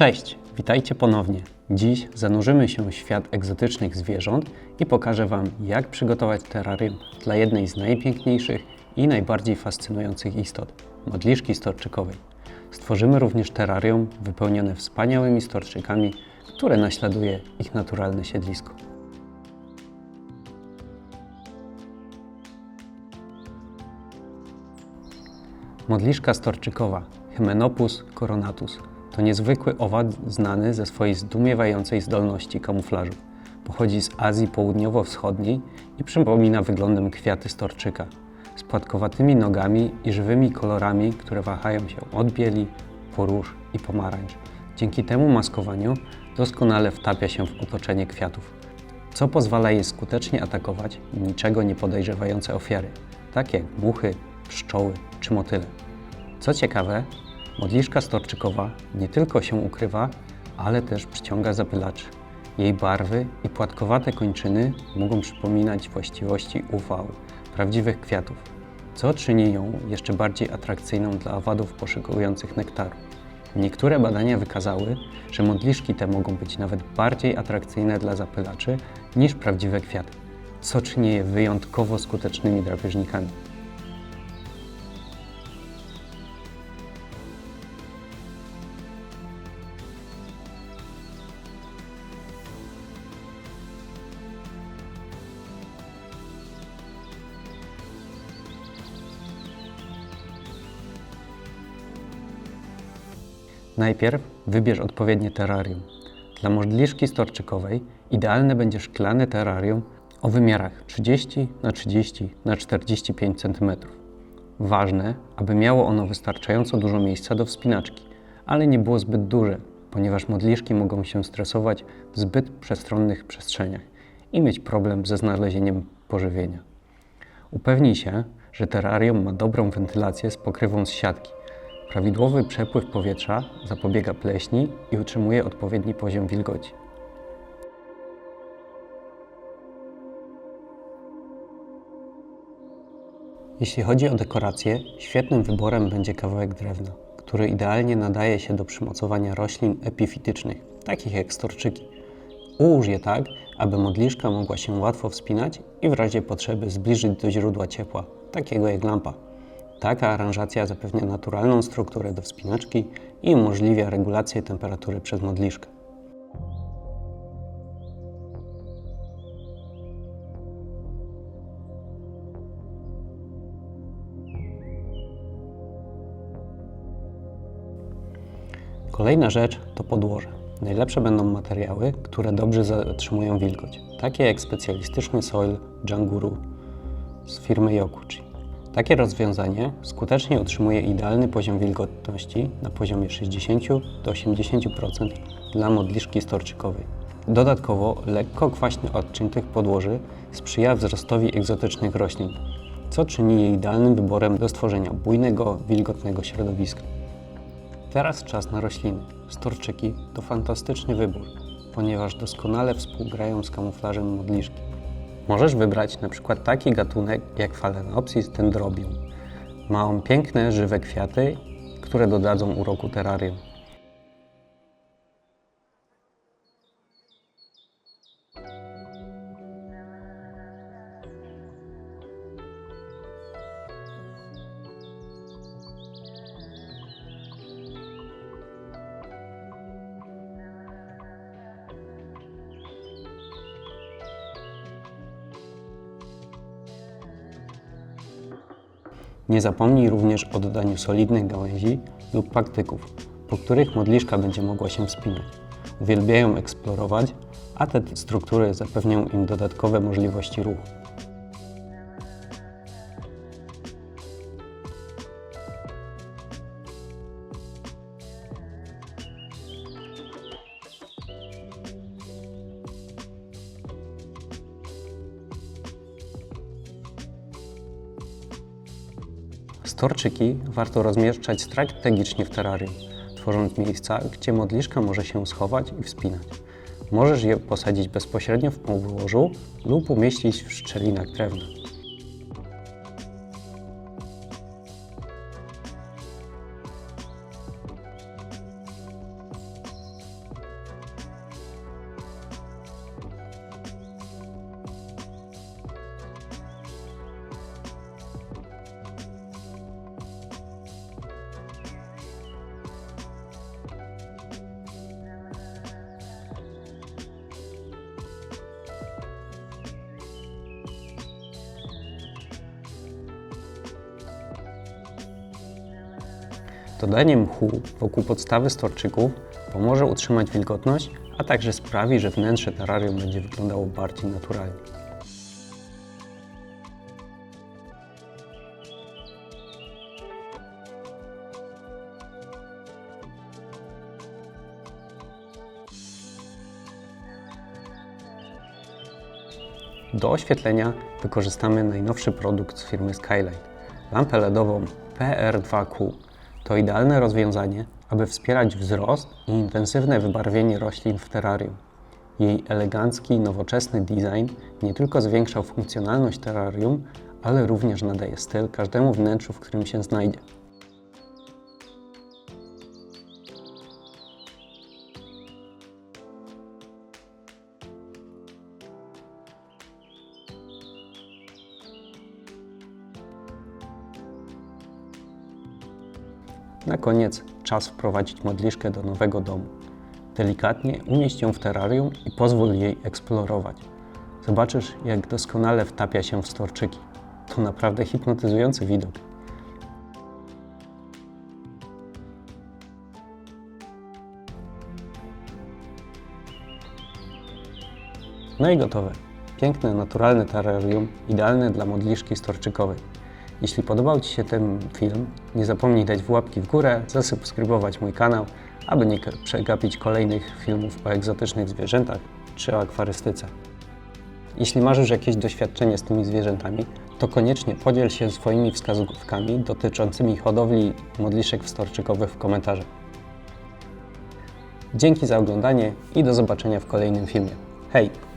Cześć, witajcie ponownie. Dziś zanurzymy się w świat egzotycznych zwierząt i pokażę Wam, jak przygotować terrarium dla jednej z najpiękniejszych i najbardziej fascynujących istot modliszki storczykowej. Stworzymy również terrarium wypełnione wspaniałymi storczykami, które naśladuje ich naturalne siedlisko. Modliszka storczykowa Hymenopus coronatus to niezwykły owad znany ze swojej zdumiewającej zdolności kamuflażu. Pochodzi z Azji Południowo-Wschodniej i przypomina wyglądem kwiaty storczyka, z płatkowatymi nogami i żywymi kolorami, które wahają się od bieli po róż i pomarańcz. Dzięki temu maskowaniu doskonale wtapia się w otoczenie kwiatów, co pozwala jej skutecznie atakować niczego nie podejrzewające ofiary, takie jak muchy, pszczoły czy motyle. Co ciekawe, modliszka storczykowa nie tylko się ukrywa, ale też przyciąga zapylaczy. Jej barwy i płatkowate kończyny mogą przypominać właściwości UV prawdziwych kwiatów, co czyni ją jeszcze bardziej atrakcyjną dla owadów poszukujących nektaru. Niektóre badania wykazały, że modliszki te mogą być nawet bardziej atrakcyjne dla zapylaczy niż prawdziwe kwiaty, co czyni je wyjątkowo skutecznymi drapieżnikami. Najpierw wybierz odpowiednie terrarium. Dla modliszki storczykowej idealne będzie szklane terrarium o wymiarach 30 na 30 na 45 cm. Ważne, aby miało ono wystarczająco dużo miejsca do wspinaczki, ale nie było zbyt duże, ponieważ modliszki mogą się stresować w zbyt przestronnych przestrzeniach i mieć problem ze znalezieniem pożywienia. Upewnij się, że terrarium ma dobrą wentylację z pokrywą z siatki. Prawidłowy przepływ powietrza zapobiega pleśni i utrzymuje odpowiedni poziom wilgoci. Jeśli chodzi o dekorację, świetnym wyborem będzie kawałek drewna, który idealnie nadaje się do przymocowania roślin epifitycznych, takich jak storczyki. Ułóż je tak, aby modliszka mogła się łatwo wspinać i w razie potrzeby zbliżyć do źródła ciepła, takiego jak lampa. Taka aranżacja zapewnia naturalną strukturę do wspinaczki i umożliwia regulację temperatury przez modliszkę. Kolejna rzecz to podłoże. Najlepsze będą materiały, które dobrze zatrzymują wilgoć, takie jak specjalistyczny soil Janguru z firmy Yokuchi. Takie rozwiązanie skutecznie utrzymuje idealny poziom wilgotności na poziomie 60 do 80% dla modliszki storczykowej. Dodatkowo lekko kwaśny odczyn tych podłoży sprzyja wzrostowi egzotycznych roślin, co czyni je idealnym wyborem do stworzenia bujnego, wilgotnego środowiska. Teraz czas na rośliny. Storczyki to fantastyczny wybór, ponieważ doskonale współgrają z kamuflażem modliszki. Możesz wybrać na przykład taki gatunek jak Phalaenopsis dendrobium. Ma on piękne, żywe kwiaty, które dodadzą uroku terrarium. Nie zapomnij również o dodaniu solidnych gałęzi lub paktyków, po których modliszka będzie mogła się wspinać. Uwielbiają eksplorować, a te struktury zapewnią im dodatkowe możliwości ruchu. Storczyki warto rozmieszczać strategicznie w terrarium, tworząc miejsca, gdzie modliszka może się schować i wspinać. Możesz je posadzić bezpośrednio w podłożu lub umieścić w szczelinach drewna. Dodanie mchu wokół podstawy storczyków pomoże utrzymać wilgotność, a także sprawi, że wnętrze terrarium będzie wyglądało bardziej naturalnie. Do oświetlenia wykorzystamy najnowszy produkt z firmy Skylight. Lampę LEDową PR2Q to idealne rozwiązanie, aby wspierać wzrost i intensywne wybarwienie roślin w terrarium. Jej elegancki, nowoczesny design nie tylko zwiększa funkcjonalność terrarium, ale również nadaje styl każdemu wnętrzu, w którym się znajdzie. Na koniec czas wprowadzić modliszkę do nowego domu. Delikatnie umieść ją w terrarium i pozwól jej eksplorować. Zobaczysz, jak doskonale wtapia się w storczyki. To naprawdę hipnotyzujący widok. No i gotowe. Piękne, naturalne terrarium, idealne dla modliszki storczykowej. Jeśli podobał Ci się ten film, nie zapomnij dać łapki w górę, zasubskrybować mój kanał, aby nie przegapić kolejnych filmów o egzotycznych zwierzętach czy akwarystyce. Jeśli masz już jakieś doświadczenie z tymi zwierzętami, to koniecznie podziel się swoimi wskazówkami dotyczącymi hodowli modliszek wstorczykowych w komentarzach. Dzięki za oglądanie i do zobaczenia w kolejnym filmie. Hej!